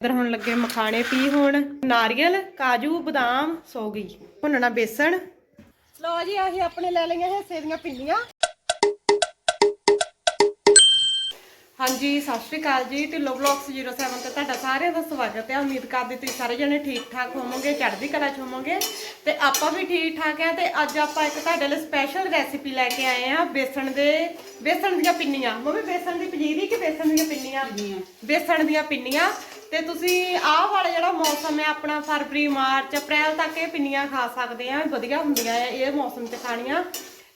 ਇਧਰ ਹੁਣ ਲੱਗੇ ਮਖਾਣੇ ਪੀ ਹੁਣ ਨਾਰੀਅਲ ਕਾਜੂ ਬਦਾਮ ਸੋ ਗਈ। ਭੁੰਨਣਾ ਬੇਸਣ। ਲੋ ਜੀ ਅਸੀਂ ਆਪਣੇ ਲੈ ਲਈਆਂ ਹਿੱਸੇ ਦੀਆਂ ਪਿੰਨੀਆਂ ਹਾਂਜੀ ਸਤਿ ਸ਼੍ਰੀ ਅਕਾਲ ਜੀ ਢਿੱਲੋ ਬਲੌਗਸ 07 ਤੇ ਤੁਹਾਡਾ ਸਾਰਿਆਂ ਦਾ ਸਵਾਗਤ ਹੈ। ਉਮੀਦ ਕਰਦੀ ਤੁਸੀਂ ਸਾਰੇ ਜਣੇ ਠੀਕ ਠਾਕ ਹੋਵੋਗੇ ਚੜ੍ਹਦੀ ਕਲਾ ਚ ਹੋਵੋਗੇ। ਤੇ ਆਪਾਂ ਵੀ ਠੀਕ ਠਾਕ ਹੈ ਤੇ ਅੱਜ ਆਪਾਂ ਇੱਕ ਤੁਹਾਡੇ ਲਈ ਸਪੈਸ਼ਲ ਰੈਸਿਪੀ ਲੈ ਕੇ ਆਏ ਆ ਬੇਸਣ ਦੇ ਬੇਸਣ ਦੀਆਂ ਪਿੰਨੀਆਂ ਮੰਮੀ ਬੇਸਣ ਦੀ ਪੰਜੀਰੀ ਕਿ ਬੇਸਣ ਦੀਆਂ ਪਿੰਨੀਆਂ ਬੇਸਣ ਦੀਆਂ ਪਿੰਨੀਆਂ ਤੇ ਤੁਸੀਂ ਆਹ ਵਾਲਾ ਜਿਹੜਾ ਮੌਸਮ ਹੈ, ਆਪਣਾ ਫਰਵਰੀ, ਮਾਰਚ, ਅਪ੍ਰੈਲ ਤੱਕ ਇਹ ਪਿੰਨੀਆਂ ਖਾ ਸਕਦੇ ਆ ਵਧੀਆ ਹੁੰਦੀਆਂ ਆ ਇਹ ਮੌਸਮ 'ਚ ਖਾਣੀਆਂ।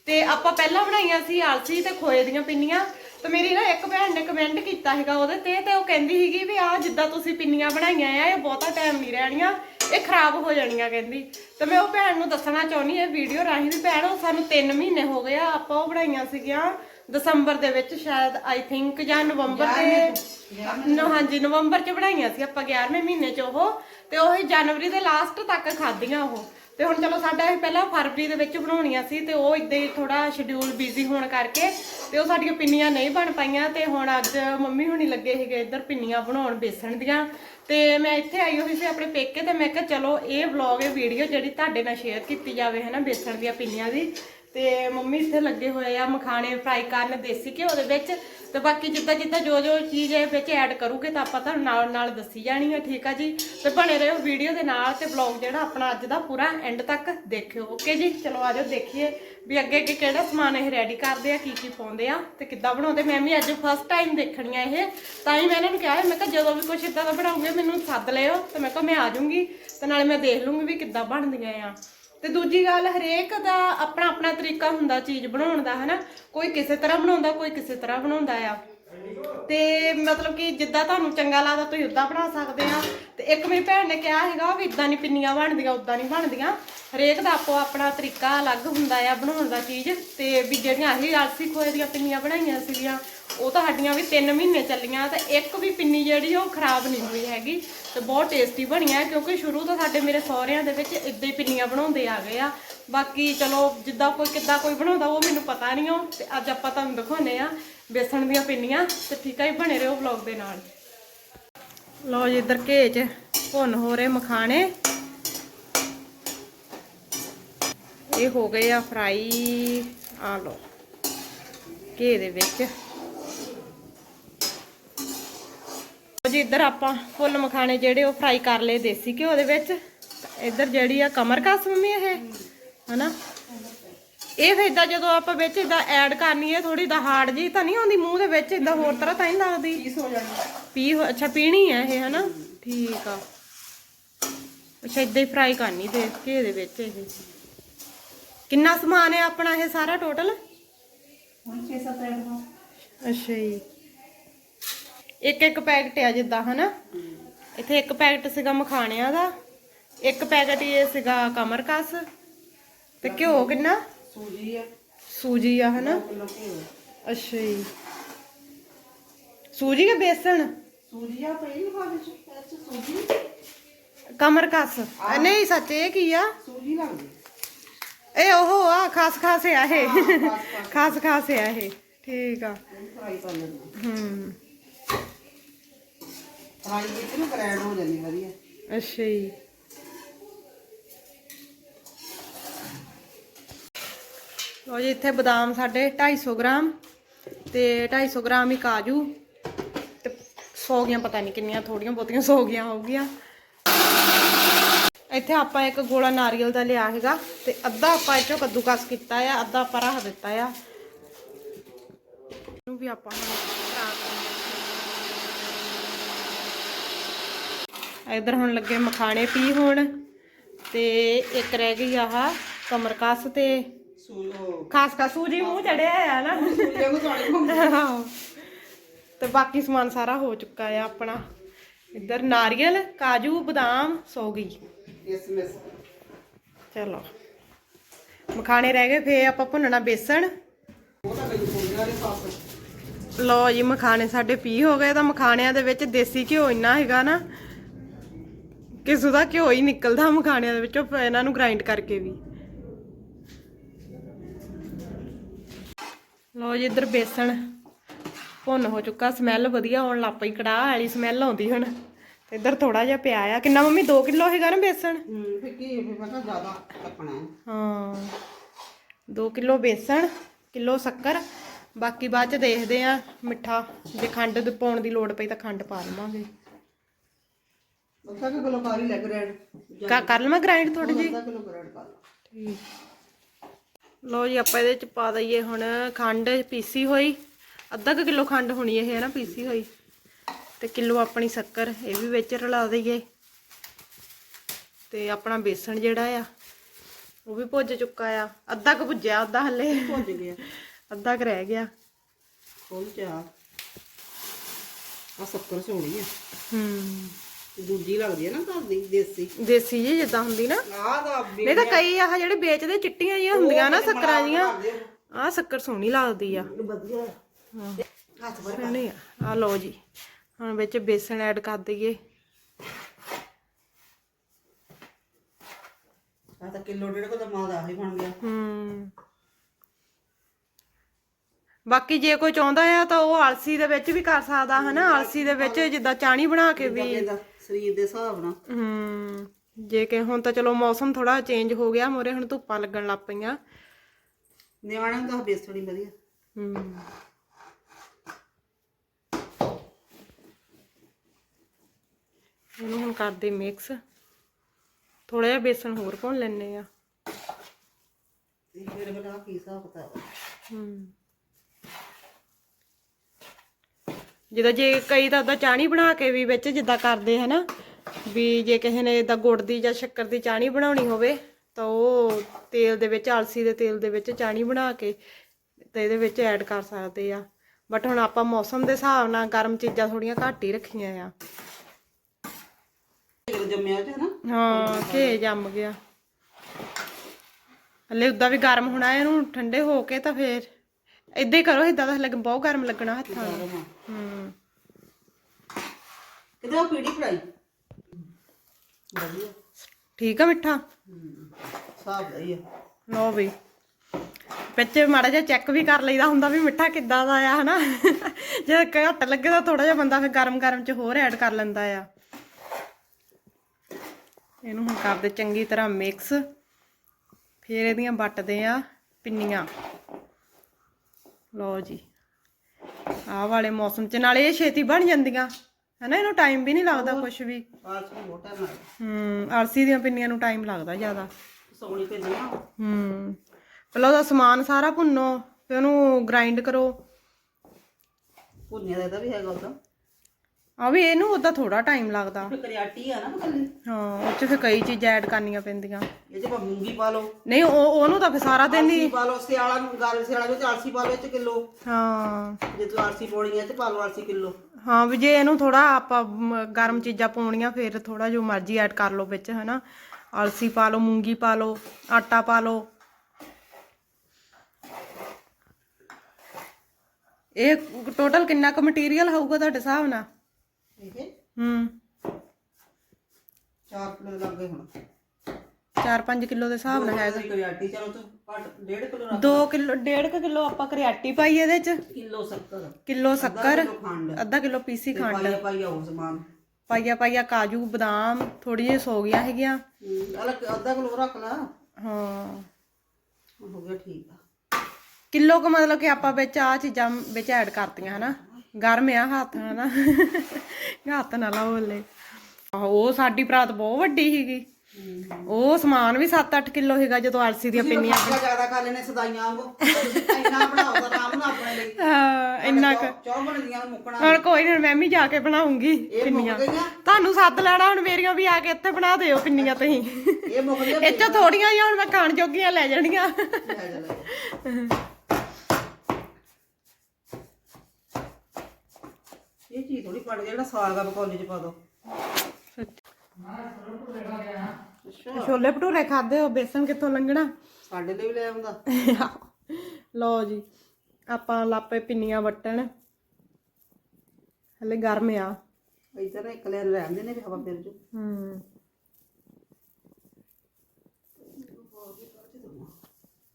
ਤੇ ਆਪਾਂ ਪਹਿਲਾਂ ਬਣਾਈਆਂ ਸੀ ਆਲਸੀ ਤੇ ਖੋਏ ਦੀਆਂ ਪਿੰਨੀਆਂ। ਤੇ ਮੇਰੀ ਨਾ ਇੱਕ ਭੈਣ ਨੇ ਕਮੈਂਟ ਕੀਤਾ ਹੈਗਾ ਉਹਦੇ ਤੇ ਤੇ ਉਹ ਕਹਿੰਦੀ ਸੀਗੀ ਵੀ ਆਹ ਜਿੱਦਾਂ ਤੁਸੀਂ ਪਿੰਨੀਆਂ ਬਣਾਈਆਂ ਆ, ਇਹ ਬਹੁਤਾ ਟਾਈਮ ਨਹੀਂ ਰਹਿਣੀਆਂ, ਇਹ ਖਰਾਬ ਹੋ ਜਾਣੀਆਂ ਕਹਿੰਦੀ। ਤੇ ਮੈਂ ਉਹ ਭੈਣ ਨੂੰ ਦੱਸਣਾ ਚਾਹੁੰਦੀ ਇਹ ਵੀਡੀਓ ਰਾਹੀਂ ਵੀ ਭੈਣ, ਉਹ ਸਾਨੂੰ 3 ਮਹੀਨੇ ਹੋ ਗਏ ਆ, ਆਪਾਂ ਉਹ ਬਣਾਈਆਂ ਸੀਗੀਆਂ। ਦਸੰਬਰ ਦੇ ਵਿੱਚ ਸ਼ਾਇਦ ਆਈ ਥਿੰਕ ਜਾਂ ਨਵੰਬਰ ਦੇ ਨੋ ਹਾਂਜੀ ਨਵੰਬਰ ਚ ਬਣਾਈਆਂ ਸੀ ਆਪਾਂ 11ਵੇਂ ਮਹੀਨੇ ਚ ਉਹ। ਤੇ ਉਹ ਜਨਵਰੀ ਦੇ ਲਾਸਟ ਤੱਕ ਖਾਧੀਆਂ ਉਹ। ਤੇ ਹੁਣ ਚਲੋ ਸਾਡਾ ਇਹ ਪਹਿਲਾਂ ਫਰਵਰੀ ਦੇ ਵਿੱਚ ਬਣਾਉਣੀਆਂ ਸੀ ਤੇ ਉਹ ਇਦਾਂ ਹੀ ਥੋੜਾ ਸ਼ਡਿਊਲ ਬਿਜ਼ੀ ਹੋਣ ਕਰਕੇ ਤੇ ਉਹ ਸਾਡੀਆਂ ਪਿੰਨੀਆਂ ਨਹੀਂ ਬਣ ਪਾਈਆਂ ਤੇ ਹੁਣ ਅੱਜ ਮੰਮੀ ਹੁਣੀ ਲੱਗੇ ਸੀਗੇ ਇੱਧਰ ਪਿੰਨੀਆਂ ਬਣਾਉਣ ਬੇਸਣ ਦੀਆਂ। ਤੇ ਮੈਂ ਇੱਥੇ ਆਈ ਹੋਈ ਸੀ ਆਪਣੇ ਪੇਕੇ ਤੇ ਮੈਂ ਕਿਹਾ ਚਲੋ ਇਹ ਵਲੌਗ ਇਹ ਵੀਡੀਓ ਜਿਹੜੀ ਤੁਹਾਡੇ ਨਾਲ ਸ਼ੇਅਰ ਕੀਤੀ ਜਾਵੇ ਹੈ ਨਾ ਬੇਸਣ ਦੀਆਂ ਪਿੰਨੀਆਂ ਦੀ ਤੇ ਮੰਮੀ ਇੱਥੇ ਲੱਗੇ ਹੋਏ ਆ, ਮਖਾਣੇ ਫਰਾਈ ਕਰਨ ਦੇਸੀ ਘਿਓ ਦੇ ਵਿੱਚ। ਤੇ ਬਾਕੀ ਜਿੱਦਾਂ ਜਿੱਦਾਂ ਜੋ ਜੋ ਚੀਜ਼ ਇਹ ਵਿੱਚ ਐਡ ਕਰੂਗੇ ਤਾਂ ਆਪਾਂ ਤੁਹਾਨੂੰ ਨਾਲ ਨਾਲ ਦੱਸੀ ਜਾਣੀ ਹੈ ਠੀਕ ਆ ਜੀ? ਤੇ ਬਣੇ ਰਹੋ ਵੀਡੀਓ ਦੇ ਨਾਲ ਤੇ ਵਲੌਗ ਜਿਹੜਾ ਆਪਣਾ ਅੱਜ ਦਾ ਪੂਰਾ ਐਂਡ ਤੱਕ ਦੇਖਿਓ ਓਕੇ ਜੀ? ਚਲੋ ਆਜੋ ਦੇਖੀਏ ਵੀ ਅੱਗੇ ਅੱਗੇ ਕਿਹੜਾ ਸਮਾਨ ਇਹ ਰੈਡੀ ਕਰਦੇ ਆ, ਕੀ ਕੀ ਪਾਉਂਦੇ ਆ ਤੇ ਕਿੱਦਾਂ ਬਣਾਉਂਦੇ। ਮੈਂ ਵੀ ਅੱਜ ਫਸਟ ਟਾਈਮ ਦੇਖਣੀ ਆ ਇਹ, ਤਾਂ ਹੀ ਮੈਂ ਇਹਨਾਂ ਨੂੰ ਕਿਹਾ, ਮੈਂ ਕਿਹਾ ਜਦੋਂ ਵੀ ਕੁਝ ਇਦਾਂ ਦਾ ਬਣਾਉਂਗੇ, ਮੈਨੂੰ ਸੱਦ ਲਿਓ ਤੇ ਮੈਂ ਕਿਹਾ ਮੈਂ ਆ ਜਾਊਂਗੀ ਤੇ ਨਾਲੇ ਮੈਂ ਦੇਖ ਲੂੰਗੀ ਵੀ ਕਿੱਦਾਂ ਬਣਦੀਆਂ ਆ। ਤੇ ਦੂਜੀ ਗੱਲ ਹਰੇਕ ਦਾ ਆਪਣਾ ਆਪਣਾ ਤਰੀਕਾ ਹੁੰਦਾ ਚੀਜ਼ ਬਣਾਉਣ ਦਾ, ਹਨਾ? ਕੋਈ ਕਿਸੇ ਤਰ੍ਹਾਂ ਬਣਾਉਂਦਾ, ਕੋਈ ਕਿਸੇ ਤਰ੍ਹਾਂ ਬਣਾਉਂਦਾ ਆ। ਤੇ ਮਤਲਬ ਕਿ ਜਿੱਦਾਂ ਤੁਹਾਨੂੰ ਚੰਗਾ ਲੱਗਦਾ, ਤੁਸੀਂ ਉਦਾਂ ਬਣਾ ਸਕਦੇ ਆ। ਤੇ ਇੱਕ ਮੇਰੀ ਭੈਣ ਨੇ ਕਿਹਾ ਹੈਗਾ ਵੀ ਇਦਾਂ ਨਹੀਂ ਪਿੰਨੀਆਂ ਬਣਦੀਆਂ, ਉਦਾਂ ਨਹੀਂ ਬਣਦੀਆਂ। ਹਰੇਕ ਦਾ ਆਪੋ ਆਪਣਾ ਤਰੀਕਾ ਅਲੱਗ ਹੁੰਦਾ ਆ ਬਣਾਉਣ ਦਾ ਚੀਜ਼। ਤੇ ਵੀ ਜਿਹੜੀਆਂ ਅਸੀਂ ਆਲਸੀ ਖੋਏ ਦੀਆਂ ਪਿੰਨੀਆਂ ਬਣਾਈਆਂ ਸੀਗੀਆਂ ਉਹ ਤਾਂ ਸਾਡੀਆਂ ਵੀ 3 ਮਹੀਨੇ ਚੱਲੀਆਂ, ਤੇ ਇੱਕ ਵੀ ਪਿੰਨੀ ਜਿਹੜੀ ਉਹ ਖਰਾਬ ਨਹੀਂ ਹੋਈ ਹੈਗੀ। ਤੇ ਬਹੁਤ ਟੇਸਟੀ ਬਣੀਆਂ ਕਿਉਂਕਿ ਸ਼ੁਰੂ ਤੋਂ ਸਾਡੇ ਮੇਰੇ ਸਹੁਰਿਆਂ ਦੇ ਵਿੱਚ ਇਦਾਂ ਹੀ ਪਿੰਨੀਆਂ ਬਣਾਉਂਦੇ ਆ ਗਏ ਆ। ਬਾਕੀ ਚਲੋ, ਜਿੱਦਾਂ ਕੋਈ, ਕਿੱਦਾਂ ਕੋਈ ਬਣਾਉਂਦਾ, ਉਹ ਮੈਨੂੰ ਪਤਾ ਨਹੀਂ ਉਹ ਤੇ ਅੱਜ ਆਪਾਂ ਤੁਹਾਨੂੰ ਦਿਖਾਉਨੇ ਆ ਬੇਸਣ ਦੀਆਂ ਪਿੰਨੀਆਂ, ਤੇ ਠੀਕ ਆ ਜੀ, ਬਣੇ ਰਹੋ ਵਲੌਗ ਦੇ ਨਾਲ। ਲਓ ਜੀ, ਇੱਧਰ ਘੇ 'ਚ ਭੁੰਨ ਹੋ ਰਹੇ ਮਖਾਣੇ। ਇਹ ਹੋ ਗਏ ਆ ਫਰਾਈ ਆ ਲਓ ਘੇ ਦੇ ਵਿੱਚ ਲਓ ਜੀ ਇੱਧਰ ਆਪਾਂ ਫੁੱਲ ਮਖਾਣੇ ਜਿਹੜੇ ਉਹ ਫਰਾਈ ਕਰ ਲਏ ਦੇਸੀ ਘਿਓ ਦੇ ਵਿੱਚ। ਇੱਧਰ ਜਿਹੜੀ ਆ ਕਮਰ ਕਸ ਮੰਮੀ ਇਹ ਹਨਾ? ਇਹ ਫਿਰ ਇਦਾਂ ਜਦੋਂ ਆਪਾਂ ਵਿੱਚ ਇਦਾਂ ਐਡ ਕਰਨੀ ਹੈ ਥੋੜੀ ਦਾ ਹਾਰਡ ਜੀ ਤਾਂ ਨਹੀਂ ਆਉਂਦੀ ਮੂੰਹ ਦੇ ਵਿੱਚ ਇਦਾਂ ਹੋਰ ਤਰ੍ਹਾਂ ਤਾਂ ਨਹੀਂ ਲੱਗਦੀ। ਪੀਸ ਹੋ ਜਾਣੀ। ਪੀ ਅੱਛਾ ਪੀਣੀ ਹੈ ਇਹ ਹਨਾ? ਠੀਕ ਆ। ਅੱਛਾ ਇਦਾਂ ਹੀ ਫਰਾਈ ਕਰਨੀ ਤੇ ਘੇ ਦੇ ਵਿੱਚ ਇਹ। ਕਿੰਨਾ ਸਮਾਨ ਹੈ ਆਪਣਾ ਇਹ ਸਾਰਾ ਟੋਟਲ ਅੱਛਾ ਜੀ। ਇੱਕ ਇੱਕ ਪੈਕਟ ਆ ਜਿੱਦਾਂ ਹਨਾ? ਇੱਥੇ ਇੱਕ ਪੈਕਟ ਸੀਗਾ ਮਖਾਣਿਆਂ ਦਾ ਇੱਕ ਪੈਕਟ ਇਹ ਸੀਗਾ ਕਮਰਕਸ ਤੇ ਘਿਓ ਕਿੰਨਾ? ਸੂਜੀ ਆ। ਸੂਜੀ ਆ ਹਨਾ? ਅੱਛਾ ਜੀ। ਸੂਜੀ ਕੇ ਬੇਸਣ? ਸੂਜੀ ਆ ਪਈ ਸੂਜੀ? ਕਮਰਕਸ। ਨਹੀਂ ਸੱਚ ਇਹ ਕੀ ਆ? ਸੂਜੀ ਲੱਗਦੀ ਇਹ ਉਹ ਆ ਖਾਸ ਖਾਸ ਆ ਇਹ। ਖਾਸ ਖਾਸ। ਆ ਇਹ। ਠੀਕ ਆ। ਹੂੰ। ਫਰਾਈ ਕੀਤੀ ਨਾ ਗ੍ਰੈਂਡ ਹੋ ਜਾਂਦੀ, ਵਧੀਆ। ਅੱਛਾ ਜੀ। ਲੋ ਜੀ, ਇੱਥੇ ਬਦਾਮ ਸਾਡੇ 250 ਗ੍ਰਾਮ ਤੇ 250 ਗ੍ਰਾਮ ਹੀ ਕਾਜੂ ਤੇ 100 ਗੀਆਂ ਪਤਾ ਨਹੀਂ ਕਿੰਨੀਆਂ, ਥੋੜੀਆਂ ਬਹੁਤੀਆਂ 100 ਗੀਆਂ ਹੋਊਗੀਆਂ। ਇੱਥੇ ਆਪਾਂ ਇੱਕ ਗੋਲਾ ਨਾਰੀਅਲ ਦਾ ਲਿਆ ਹੈਗਾ ਤੇ ਅੱਧਾ ਆਪਾਂ ਇਹ ਚੋਂ ਕੱਦੂਕਸ ਕੀਤਾ ਆ, ਅੱਧਾ ਆਪਾਂ ਰੱਖ ਦਿੱਤਾ ਆ। ਇਹਨੂੰ ਵੀ ਆਪਾਂ ਹੁਣ ਫਰਾ ਇਧਰ ਹੁਣ ਲੱਗੇ ਮਖਾਣੇ ਪੀ ਹੁਣ ਤੇ ਇੱਕ ਰਹਿ ਗਈ ਆਹ ਕਮਰਕਸ ਤੇ ਸੂਜੀ ਉਹ ਖਾਸ ਖਾ ਸੂਜੀ ਮੂੰਹ ਚੜਿਆ ਆ ਨਾ। ਤੇ ਬਾਕੀ ਸਮਾਨ ਸਾਰਾ ਹੋ ਚੁੱਕਾ ਆ ਆਪਣਾ। ਇੱਧਰ ਨਾਰੀਅਲ ਕਾਜੂ ਬਦਾਮ ਸੋ ਗਈ ਚਲੋ। ਮਖਾਣੇ ਰਹਿ ਗਏ ਫੇ ਆਪਾਂ ਭੁੰਨਣਾ ਬੇਸਣ। ਤਾਂ ਲੋ ਜੀ ਮਖਾਣੇ ਸਾਡੇ ਪੀ ਹੋ ਗਏ ਤਾਂ ਮਖਾਣਿਆਂ ਦੇ ਵਿੱਚ ਦੇਸੀ ਘਿਓ ਇੰਨਾ ਹੈਗਾ ਨਾ। ਕਿ ਸੁਦਾ ਘਿਓ ਹੀ ਨਿਕਲਦਾ ਮਖਾਣਿਆਂ ਦੇ ਵਿੱਚੋਂ ਇਹਨਾਂ ਨੂੰ ਗ੍ਰਾਈਂਡ ਕਰਕੇ ਵੀ। ਲੋ ਜੀ ਇੱਧਰ ਬੇਸਣ ਭੁੰਨ ਹੋ ਚੁੱਕਾ ਸਮੈਲ ਵਧੀਆ ਆਉਣ ਲੱਗ ਪਈ ਕੜਾਹ ਵਾਲੀ ਸਮੈਲ ਆਉਂਦੀ ਹੁਣ। ਤੇ ਇੱਧਰ ਥੋੜਾ ਜਿਹਾ ਪਿਆ ਆ। ਕਿੰਨਾ ਮੰਮੀ 2 ਕਿਲੋ ਹੈਗਾ ਨਾ ਬੇਸਣ? ਹੂੰ ਫਿਰ ਕੀ ਫਿਰ ਮੈਂ ਜ਼ਿਆਦਾ ਕੱਪਣਾ ਹੈ। ਹਾਂ 2 ਕਿਲੋ ਬੇਸਣ ਕਿਲੋ ਸ਼ੱਕਰ। ਬਾਕੀ ਬਾਅਦ ਚ ਦੇਖਦੇ ਆ ਮਿੱਠਾ ਜੇ ਖੰਡ ਦ- ਪਾਉਣ ਦੀ ਲੋੜ ਪਈ ਤਾਂ ਖੰਡ ਪਾ ਲਵਾਂਗੇ। ਅੱਧਾ ਕੁ ਕਿਲੋ ਕਾਲੀ ਲੱਗ ਰਿਹਾ ਕਾ ਕਰ ਲਵਾਂ ਗ੍ਰਾਈਂਡ ਥੋੜੀ ਜੀ ਅੱਧਾ ਕਿਲੋ ਗ੍ਰੈਂਡ ਕਰ ਲਾ। ਜੀ ਆਪਾਂ ਇਹਦੇ ਚ ਪਾ ਦਈਏ ਹੁਣ ਖੰਡ ਪੀਸੀ ਹੋਈ। ਅੱਧਾ ਕੁ ਕਿਲੋ ਖੰਡ ਹੋਣੀ ਇਹ ਹੈ ਨਾ ਪੀਸੀ ਹੋਈ। ਤੇ ਕਿਲੋ ਆਪਣੀ ਸ਼ੱਕਰ ਇਹ ਵੀ ਵਿੱਚ ਰਲਾ ਦਈਏ। ਤੇ ਆਪਣਾ ਬੇਸਣ ਜਿਹੜਾ ਆ ਉਹ ਵੀ ਭੁੱਜ ਚੁੱਕਾ ਆ। ਅੱਧਾ ਕੁ ਭੁੱਜਿਆ ਅੱਧਾ ਹੱਲੇ। ਭੁੱਜ ਗਿਆ। ਅੱਧਾ ਕੁ ਰਹਿ ਗਿਆ। ਖੋਲ ਚਾ ਆ ਸ਼ੱਕਰ ਸੋਣੀ ਹੈ ਹੂੰ। ਦੂਜੀ ਲੱਗਦੀ ਹੈ ਨਾ ਘਰ ਦੀ ਦੇਸੀ। ਦੇਸੀ ਜੀ ਜਿੱਦਾਂ ਹੁੰਦੀ ਨਾ। ਆਹ ਦਾ ਨਹੀਂ ਤਾਂ ਕਈ ਆਹ ਜਿਹੜੇ ਵੇਚਦੇ ਚਿੱਟੀਆਂ ਜਿਹੀਆਂ ਹੁੰਦੀਆਂ ਨਾ ਸ਼ੱਕਰਾਂ ਜੀਆਂ ਆਹ ਸ਼ੱਕਰ ਸੋਹਣੀ ਲੱਗਦੀ ਆ। ਵਧੀਆ ਹੱਥ ਆ। ਲਓ ਜੀ। ਹੁਣ ਵਿੱਚ ਬੇਸਣ ਐਡ ਕਰ ਦਈਏ। ਆ ਤਾਂ ਕਿਲੋ ਡੇਢ ਕੋ ਤਾਂ ਮਾਲ ਦਾ ਹੀ ਬਣ ਗਿਆ। ਹੂੰ। ਬਾਕੀ ਜੇ ਕੋਈ ਚਾਹੁੰਦਾ ਆ ਤਾਂ ਉਹ ਆਲਸੀ ਦੇ ਵਿੱਚ ਵੀ ਕਰ ਸਕਦਾ ਹਨਾ। ਆਲਸੀ ਦੇ ਵਿੱਚ ਜਿੱਦਾਂ ਚਾਣੀ ਬਣਾ ਕੇ ਵੀ ਸਰੀਰ ਦੇ ਹਿਸਾਬ ਨਾਲ। ਹੂੰ ਜੇ ਕਿ ਹੁਣ ਤਾਂ ਚਲੋ ਮੌਸਮ ਥੋੜਾ ਚੇਂਜ ਹੋ ਗਿਆ ਮੋਰੇ ਹੁਣ ਧੁੱਪਾਂ ਲੱਗਣ ਲੱਗ ਪਈਆਂ। ਨਿਆਣਿਆਂ ਨੂੰ ਤਾਂ ਬੇਸਣੀ ਵਧੀਆ। ਹੂੰ। ਇਹਨੂੰ ਹੁਣ ਕਰਦੇ ਮਿਕਸ ਥੋੜਾ ਜਿਹਾ ਬੇਸਣ ਹੋਰ ਭੁੰਨ ਲੈਣੇ ਆ। ਤੇ ਫਿਰ ਬਣਾ ਕੀ ਹਿਸਾਬ ਕਿਤਾਬ। ਹੂੰ। ਜਿੱਦਾਂ ਜੇ ਕਈ ਤਾਂ ਉਦਾਂ ਚਾਣੀ ਬਣਾ ਕੇ ਵੀ ਵਿੱਚ ਜਿੱਦਾਂ ਕਰਦੇ ਹਨਾ ਵੀ ਜੇ ਕਿਸੇ ਨੇ ਇਦਾਂ ਗੁੜ ਦੀ ਜਾਂ ਸ਼ੱਕਰ ਦੀ ਚਾਣੀ ਬਣਾਉਣੀ ਹੋਵੇ ਤਾਂ ਉਹ ਤੇਲ ਦੇ ਵਿੱਚ ਅਲਸੀ ਦੇ ਤੇਲ ਦੇ ਵਿੱਚ ਚਾਣੀ ਬਣਾ ਕੇ ਤੇ ਇਹਦੇ ਵਿੱਚ ਐਡ ਕਰ ਸਕਦੇ ਆ। ਬਟ ਹੁਣ ਆਪਾਂ ਮੌਸਮ ਦੇ ਹਿਸਾਬ ਨਾਲ ਗਰਮ ਚੀਜ਼ਾਂ ਥੋੜੀਆਂ ਘੱਟ ਹੀ ਰੱਖੀਆਂ ਆ। ਜੰਮਿਆ ਚ ਨਾ ਹਾਂ ਘੇ ਜੰਮ ਗਿਆ। ਹਲੇ ਉਦਾਂ ਵੀ ਗਰਮ ਹੋਣਾ ਇਹਨੂੰ ਠੰਡੇ ਹੋ ਕੇ ਤਾਂ ਫੇਰ। ਇਦਾਂ ਹੀ ਕਰੋ ਇਦਾਂ ਤਾਂ ਲੱਗ ਬਹੁਤ ਗਰਮ ਲੱਗਣਾ ਹੱਥਾਂ ਨੂੰ ਹੂੰ। ਪੀੜੀ ਵਧੀਆ। ਠੀਕ ਆ ਮਿੱਠਾ? ਹਿਸਾਬ ਦਾ ਹੀ ਆ ਲੋ ਵੀ। ਵਿੱਚ ਮਾੜਾ ਜਿਹਾ ਚੈੱਕ ਵੀ ਕਰ ਲਈਦਾ ਹੁੰਦਾ ਵੀ ਮਿੱਠਾ ਕਿੱਦਾਂ ਦਾ ਆ ਹਨਾ? ਜੇ ਘੱਟ ਲੱਗੇ ਤਾਂ ਥੋੜਾ ਜਿਹਾ ਬੰਦਾ ਫਿਰ ਗਰਮ ਗਰਮ ਚ ਹੋਰ ਐਡ ਕਰ ਲੈਂਦਾ ਆ। ਇਹਨੂੰ ਹੁਣ ਕਰਦੇ ਚੰਗੀ ਤਰ੍ਹਾਂ ਮਿਕਸ ਫਿਰ ਇਹਦੀਆਂ ਵੱਟਦੇ ਆ ਪਿੰਨੀਆਂ। ਲਓ ਜੀ। ਆਹ ਵਾਲੇ ਮੌਸਮ ਚ ਨਾਲੇ ਇਹ ਛੇਤੀ ਬਣ ਜਾਂਦੀਆਂ। ਹਨਾ ਇਹਨੂੰ ਟਾਈਮ ਵੀ ਨਹੀਂ ਲੱਗਦਾ ਕੁਝ ਵੀ। ਆਜ ਨੂੰ ਮੋਟਾ ਨਾ ਹੂੰ ਅਲਸੀ ਦੀਆਂ ਪਿੰਨੀਆਂ ਨੂੰ ਟਾਈਮ ਲੱਗਦਾ ਜ਼ਿਆਦਾ। ਸੌਣੀ ਨਾ ਹੂੰ ਪਹਿਲਾਂ ਉਹਦਾ ਸਮਾਨ ਸਾਰਾ ਭੁੰਨੋ ਫਿਰ ਉਹਨੂੰ ਗ੍ਰਾਈਂਡ ਕਰੋ। ਭੁੰਨਿਆ ਦਾ ਵੀ ਹੈਗਾ ਉਹਦਾ ਆ ਵੀ ਇਹਨੂੰ ਉਹਦਾ ਥੋੜਾ ਟਾਈਮ ਲੱਗਦਾ। ਕਰਿਆਟੀ ਆ ਨਾ ਮਕੱਲੀ ਹਾਂ ਉਹ ਚ ਫਿਰ ਕਈ ਚੀਜ਼ਾਂ ਐਡ ਕਰਨੀਆਂ ਪੈਂਦੀਆਂ। ਇਹ ਚ ਆਪਾਂ ਮੂੰਗੀ ਪਾ ਲਓ। ਨਹੀਂ ਉਹ ਉਹਨੂੰ ਤਾਂ ਫਿਰ ਸਾਰਾ ਦਿਨ ਹੀ ਆਲਸੀ ਪਾ ਲਓ ਸਿਆਲਾ ਨੂੰ ਗਾਲ ਸਿਆਲਾ ਵਿੱਚ ਆਲਸੀ ਪਾ ਲਓ ਇਹ ਚ ਕਿਲੋ। ਹਾਂ। ਜੇ ਤੂੰ ਆਲਸੀ ਪਾਉਣੀ ਹੈ ਤੇ ਪਾ ਲਓ ਆਲਸੀ ਕਿਲੋ। ਹਾਂ ਵੀ ਜੇ ਇਹਨੂੰ ਥੋੜਾ ਆਪਾਂ ਮ, ਗਰਮ ਚੀਜ਼ਾਂ ਪਾਉਣੀਆਂ ਫਿਰ ਥੋੜਾ ਜੋ ਮਰਜ਼ੀ ਐਡ ਕਰ ਲਓ ਵਿੱਚ ਹਨਾ। ਅਲਸੀ ਪਾ ਲਓ ਮੂੰਗੀ ਪਾ ਲਓ ਆਟਾ ਪਾ ਲਓ। ਇਹ ਟੋਟਲ ਕਿੰਨਾ ਕੁ ਮਟੀਰੀਅਲ ਹੋਊਗਾ ਤੁਹਾਡੇ ਹਿਸਾਬ ਨਾਲ? ਇਹ ਹੂੰ? 4 ਕਿਲੋ ਲੱਗ ਗਏ ਹੁਣ। 4-5 ਕਿਲੋ ਦੇ ਹਿਸਾਬ ਨਾਲ ਹੈਗਾ। ਕਰਿਆਟੀ ਚਲੋ ਤੂੰ ਘੱਟ 1.5 ਕਿਲੋ ਰੱਖ 2 ਕਿਲੋ 1.5 ਕਿਲੋ ਆਪਾਂ ਕਰਿਆਟੀ ਪਾਈ ਇਹਦੇ ਚ। ਕਿਲੋ ਸ਼ੱਕਰ। ਕਿਲੋ ਸ਼ੱਕਰ ਕਿਲੋ ਖੰਡ। ਅੱਧਾ ਕਿਲੋ ਪੀਸੀ ਖੰਡ। ਪਾਈਆ ਪਾਈਆ ਹੋਰ ਸਮਾਨ। ਪਾਈਆ ਪਾਈਆ ਕਾਜੂ ਬਦਾਮ ਥੋੜੀ ਜਿਹੀ ਸੋਗੀਆਂ ਹੈਗੀਆਂ। ਅਲੱਗ ਅੱਧਾ ਕਿਲੋ ਰੱਖ ਲਾ। ਹਾਂ। ਹੋ ਗਿਆ ਠੀਕ ਆ। ਕਿਲੋ ਕੁ ਮਤਲਬ ਕਿ ਆਪਾਂ ਵਿੱਚ ਆ ਚੀਜ਼ਾਂ ਵਿੱਚ ਐਡ ਕਰਤੀਆਂ ਹਨਾ? ਗਰਮ ਆ ਹੱਥ ਹਨਾ ਹੱਥ ਨਾ ਲਾਉਲੇ ਆਹੋ ਉਹ ਸਾਡੀ ਪ੍ਰਾਤ ਬਹੁਤ ਵੱਡੀ ਸੀਗੀ। ਉਹ ਸਮਾਨ ਵੀ 7-8 ਕਿਲੋ ਹੈਗਾ ਜਦੋਂ ਅਲਸੀ ਦੀਆਂ ਪਿੰਨੀਆਂ ਜ਼ਿਆਦਾ ਕਰ ਲੈਨੇ ਸਦਾਈਆਂ ਵਾਂਗੂ। ਇੰਨਾ ਬਣਾਓ ਤਾਂ ਆਰਾਮ ਨਾਲ ਆਪਣੇ ਲਈ। ਹਾਂ, ਇੰਨਾ ਕੁ ਚੌ ਬਣਦੀਆਂ ਮੁੱਕਣਾ ਹੁਣ ਕੋਈ ਨਾ ਮੈਂ ਵੀ ਜਾ ਕੇ ਬਣਾਉਂਗੀ ਗਈਆਂ। ਤੁਹਾਨੂੰ ਸੱਦ ਲੈਣਾ ਹੁਣ ਮੇਰੀਆਂ ਵੀ ਆ ਕੇ ਇੱਥੇ ਬਣਾ ਦਿਓ ਪਿੰਨੀਆਂ ਤੁਸੀਂ। ਇਹ ਮੁੱਕ ਗਈਆਂ ਚੋਂ ਥੋੜੀਆਂ ਹੀ ਹੁਣ ਮੈਂ ਖਾਣ ਜੋਗੀਆਂ ਲੈ ਜਾਣੀਆਂ। ਲੈ ਜਾ, ਲੈ ਜਾ। ਇਹ ਚੀਜ਼ ਥੋੜੀ ਪੜ ਜਿਹੜਾ ਸਾਗ ਆ ਬਕੌਲੀ ਚ ਪਾ ਦੋ। ਅੱਛਾ। ਛੋਲੇ ਭਟੂਰੇ ਖਾਦੇ ਹੋ ਬੇਸਨ ਕਿੱਥੋਂ ਲੰਘਣਾ? ਸਾਡੇ ਲਈ ਵੀ ਲੈ ਆਉਂਦਾ। ਲਓ ਜੀ ਆਪਾਂ ਲਾਪੇ ਪਿੰਨੀਆਂ ਵਟਣ। ਹਲੇ ਗਰਮ ਆ। ਇੱਧਰ ਇੱਕ ਲੈਨ ਰਹਿੰਦੇ ਨੇ ਵੀ ਹਵਾ ਫਿਰ ਜੂ। ਹੂੰ।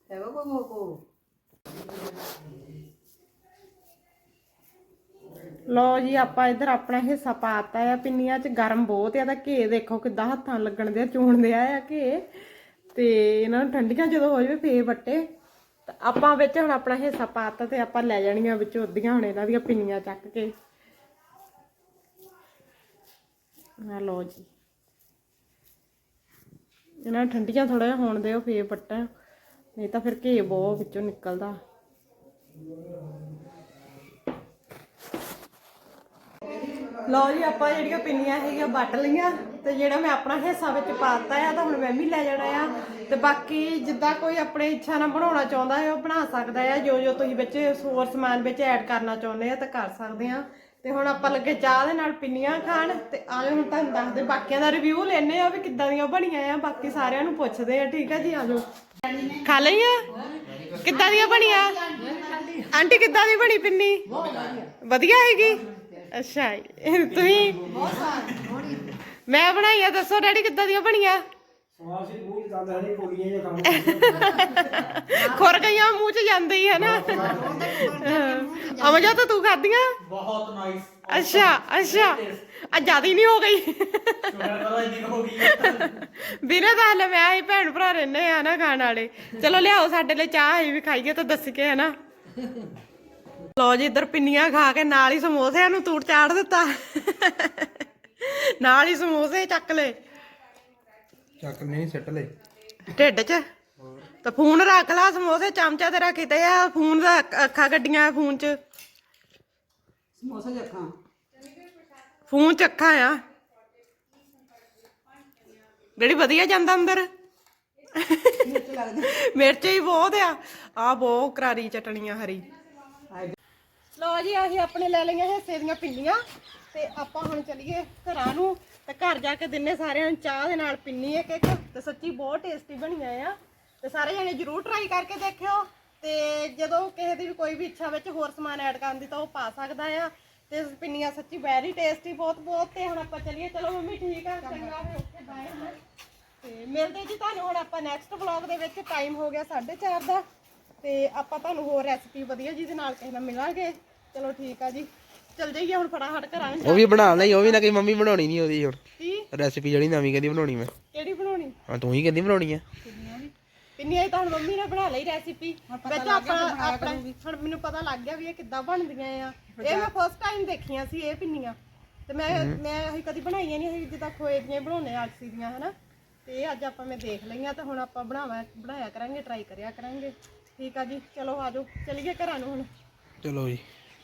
ਹੈਗਾ ਕੋ ਕੋ ਲੋ ਜੀ, ਆਪਾਂ ਇੱਧਰ ਆਪਣਾ ਹਿੱਸਾ ਪਾਤਾ ਆ। ਪਿੰਨੀਆਂ 'ਚ ਗਰਮ ਬਹੁਤ ਆ ਤਾਂ ਘੇ ਦੇਖੋ ਕਿੱਦਾਂ ਹੱਥਾਂ ਲੱਗਣ ਦੇ ਚੂਣਦੇ ਆ ਆ ਘੇ। ਤੇ ਇਹਨਾਂ ਨੂੰ ਠੰਡੀਆਂ ਜਦੋਂ ਹੋ ਜਾਵੇ, ਫੇਰ ਵੱਟੇ। ਆਪਾਂ ਵਿੱਚ ਹੁਣ ਆਪਣਾ ਹਿੱਸਾ ਪਾਤਾ ਤੇ ਆਪਾਂ ਲੈ ਜਾਣੀਆਂ ਵਿੱਚੋਂ ਅੱਧੀਆਂ ਹੁਣ ਇਹਨਾਂ ਦੀਆਂ ਪਿੰਨੀਆਂ ਚੱਕ ਕੇ। ਆ ਲੋ ਜੀ। ਇਹਨਾਂ ਨੂੰ ਠੰਡੀਆਂ ਥੋੜਾ ਜਿਹਾ ਹੋਣ ਦਿਓ, ਫੇਰ ਵੱਟਾਂ। ਨਹੀਂ ਤਾਂ ਫਿਰ ਘੇ ਬਹੁਤ ਵਿੱਚੋਂ ਨਿਕਲਦਾ। ਲਓ ਜੀ, ਆਪਾਂ ਜਿਹੜੀਆਂ ਪਿੰਨੀਆਂ ਹੈਗੀਆਂ ਵੱਟ ਲਈਆਂ ਤੇ ਜਿਹੜਾ ਮੈਂ ਆਪਣਾ ਹਿੱਸਾ ਵਿੱਚ ਪਾਤਾ ਆ, ਤਾਂ ਹੁਣ ਮੈਂ ਵੀ ਲੈ ਜਾਣਾ ਆ। ਤੇ ਬਾਕੀ ਜਿੱਦਾਂ ਕੋਈ ਆਪਣੀ ਇੱਛਾ ਨਾਲ ਬਣਾਉਣਾ ਚਾਹੁੰਦਾ ਹੈ, ਉਹ ਬਣਾ ਸਕਦਾ ਆ। ਜੋ ਜੋ ਤੁਸੀਂ ਵਿੱਚ ਹੋਰ ਸਮਾਨ ਵਿੱਚ ਐਡ ਕਰਨਾ ਚਾਹੁੰਦੇ ਆ, ਤਾਂ ਕਰ ਸਕਦੇ ਆ। ਤੇ ਹੁਣ ਆਪਾਂ ਲੱਗੇ ਚਾਹ ਦੇ ਨਾਲ ਪਿੰਨੀਆਂ ਖਾਣ, ਤੇ ਆਜੋ ਹੁਣ ਤੁਹਾਨੂੰ ਦੱਸਦੇ। ਬਾਕੀਆਂ ਦਾ ਰਿਵਿਊ ਲੈਣੇ ਆ ਵੀ ਕਿੱਦਾਂ ਦੀਆਂ ਬਣੀਆਂ ਆ। ਬਾਕੀ ਸਾਰਿਆਂ ਨੂੰ ਪੁੱਛਦੇ ਆ, ਠੀਕ ਆ ਜੀ ਆਜੋ ਖਾ ਲਈਆਂ ਕਿੱਦਾਂ ਦੀਆਂ ਬਣੀਆਂ? ਆਂਟੀ, ਕਿੱਦਾਂ ਦੀ ਬਣੀ ਪਿੰਨੀ? ਵਧੀਆ ਹੈਗੀ। ਅੱਛਾ ਇਹ ਤੁਸੀਂ ਮੈਂ ਬਣਾਈ ਆ ਦੱਸੋ ਡੈਡੀ ਕਿੱਦਾਂ ਦੀਆਂ ਬਣੀਆਂ? ਸੀ ਮੂੰਹ ਚ ਦੰਦ ਹਣੀ ਜਾਂ ਕੰਮ ਖੁਰ ਗਈਆਂ ਮੂੰਹ 'ਚ ਜਾਂਦੇ ਹੀ ਹੈ ਨਾ ਅਮਜਾ ਤਾਂ ਤੂੰ ਖਾਧੀਆਂ? ਬਹੁਤ ਨਾਈਸ ਅੱਛਾ ਅੱਛਾ। ਆ ਜ਼ਿਆਦਾ ਹੀ ਨਹੀਂ ਹੋ ਗਈ। ਸ਼ੁਗਰ ਕਰਾ ਇੰਨੀ ਕੁ ਹੋ ਗਈ। ਹੈ। ਵੀਰੇ ਤਾਂ ਹਲੇ ਮੈਂ ਹੀ ਭੈਣ ਭਰਾ ਰਹਿੰਦੇ ਆ ਨਾ ਖਾਣ ਵਾਲੇ। ਚਲੋ ਲਿਆਓ ਸਾਡੇ ਲਈ ਚਾਹ ਅਸੀਂ ਵੀ ਖਾਈਏ ਤਾਂ ਦੱਸ ਕੇ ਹੈ ਨਾ ਲੋ ਜੀ ਇੱਧਰ ਪਿੰਨੀਆਂ ਖਾ ਕੇ ਨਾਲ ਹੀ ਸਮੋਸਿਆਂ ਨੂੰ ਤੂੜ ਚਾੜ ਦਿੱਤਾ। ਨਾਲ ਹੀ ਸਮੋਸੇ ਚੱਕ ਲਏ। ਚੱਕ ਨਹੀਂ ਸਿੱਟ ਲੈ ਢਿੱਡ 'ਚ? ਤਾਂ ਫੋਨ ਰੱਖ ਲਾ ਸਮੋਸੇ ਚਮਚਾ ਤੇ ਰੱਖੀਤੇ ਆ ਫੋਨ ਦਾ ਅੱਖ- ਗੱਡੀਆਂ ਫੋਨ 'ਚ। ਸਮੋਸਾ ਜੱਖਾਂ ਫੋਨ 'ਚ ਅੱਖਾਂ ਆ। ਜਿਹੜੀ ਵਧੀਆ ਜਾਂਦਾ ਅੰਦਰ। ਮਿਰਚ ਲੱਗਦੀ। ਮਿਰਚ ਹੀ ਬਹੁਤ ਆ। ਆ ਬਹੁਤ ਕਰਾਰੀ ਚਟਣੀਆਂ ਹਰੀ। ਲਓ ਜੀ ਅਸੀਂ ਆਪਣੇ ਲੈ ਲਈਆਂ ਹਿੱਸੇ ਦੀਆਂ ਪਿੰਨੀਆਂ। ਤੇ ਆਪਾਂ ਹੁਣ ਚੱਲੀਏ ਘਰਾਂ ਨੂੰ। ਤੇ ਘਰ ਜਾ ਕੇ ਦਿੰਨੇ ਸਾਰਿਆਂ ਨੂੰ ਚਾਹ ਦੇ ਨਾਲ ਪਿੰਨੀ ਇੱਕ ਇੱਕ। ਤੇ ਸੱਚੀ ਬਹੁਤ ਟੇਸਟੀ ਬਣੀਆਂ ਆ। ਤੇ ਸਾਰੇ ਜਣੇ ਜਰੂਰ ਟਰਾਈ ਕਰਕੇ ਦੇਖਿਓ। ਤੇ ਜਦੋਂ ਕਿਸੇ ਦੀ ਵੀ ਕੋਈ ਵੀ ਇੱਛਾ ਵਿੱਚ ਹੋਰ ਸਮਾਨ ਐਡ ਕਰਨ ਦੀ ਤਾਂ ਉਹ ਪਾ ਸਕਦਾ ਆ। ਤੇ ਪਿੰਨੀਆਂ ਸੱਚੀ ਵੈਰੀ ਟੇਸਟੀ ਬਹੁਤ ਬਹੁਤ। ਤੇ ਹੁਣ ਆਪਾਂ ਚੱਲੀਏ। ਚਲੋ ਮੰਮੀ, ਠੀਕ ਆ, ਚੰਗਾ। ਫਿਰ ਓਕੇ ਬਾਏ ਤੇ ਮਿਲਦੇ ਜੀ ਤੁਹਾਨੂੰ ਹੁਣ ਆਪਾਂ ਨੈਕਸਟ ਵਲੌਗ ਦੇ ਵਿੱਚ। ਟਾਈਮ ਹੋ ਗਿਆ 4:30 ਦਾ। ਤੇ ਆਪਾਂ ਤੁਹਾਨੂੰ ਹੋਰ ਰੈਸਪੀ ਵਧੀਆ ਜਿਹਦੇ ਨਾਲ ਕਿਸੇ ਨਾਲ ਮਿਲਾਂਗੇ। ਚਲੋ ਠੀਕ ਆ ਜੀ। ਚਲ ਜਾਈਏ ਹੁਣ ਫਟਾਫਟ ਨੂੰ ਉਹ ਵੀ ਬਣਾ ਲਈ ਉਹ ਵੀ ਨਾ ਕਿ ਮੰਮੀ ਬਣਾਉਣੀ ਨਹੀਂ ਉਹਦੀ ਹੁਣ। ਕੀ? ਰੈਸਿਪੀ ਜਿਹੜੀ ਨਵੀਂ ਕਹਿੰਦੀ ਬਣਾਉਣੀ ਮੈਂ। ਕਿਹੜੀ ਬਣਾਉਣੀ? ਹਾਂ ਤੂੰ ਹੀ ਕਹਿੰਦੀ ਬਣਾਉਣੀ ਆ। ਪਿੰਨੀਆਂ ਤਾਂ ਹੁਣ ਮੰਮੀ ਨੇ ਬਣਾ ਲਈ ਰੈਸਿਪੀ ਵਿੱਚ ਆਪਣਾ ਆਪਣਾ ਹੁਣ ਮੈਨੂੰ ਪਤਾ ਲੱਗ ਗਿਆ ਵੀ ਇਹ ਕਿੱਦਾਂ ਬਣਦੀਆਂ ਆ। ਇਹ ਮੈਂ ਫਸਟ ਟਾਈਮ ਦੇਖੀਆਂ ਸੀ ਇਹ ਪਿੰਨੀਆਂ। ਤੇ ਮੈਂ ਮੈਂ ਅਸੀਂ ਕਦੀ ਬਣਾਈਆਂ ਨਹੀਂ ਅਸੀਂ ਜਿੱਦਾਂ ਖੋਏ ਦੀਆਂ ਹੀ ਬਣਾਉਂਦੇ ਆ ਅਲਸੀ ਦੀਆਂ ਹਨਾ। ਤੇ ਇਹ ਅੱਜ ਆਪਾਂ ਮੈਂ ਦੇਖ ਲਈਆਂ ਤੇ ਹੁਣ ਆਪਾਂ ਬਣਾਵਾ ਬਣਾਇਆ ਕਰਾਂਗੇ ਟਰਾਈ ਕਰਿਆ ਕਰਾਂਗੇ। ਠੀਕ ਆ ਜੀ ਚਲੋ ਆਜੋ ਚੱਲੀਏ ਘਰਾਂ ਨੂੰ ਹੁਣ। ਚਲੋ ਜੀ।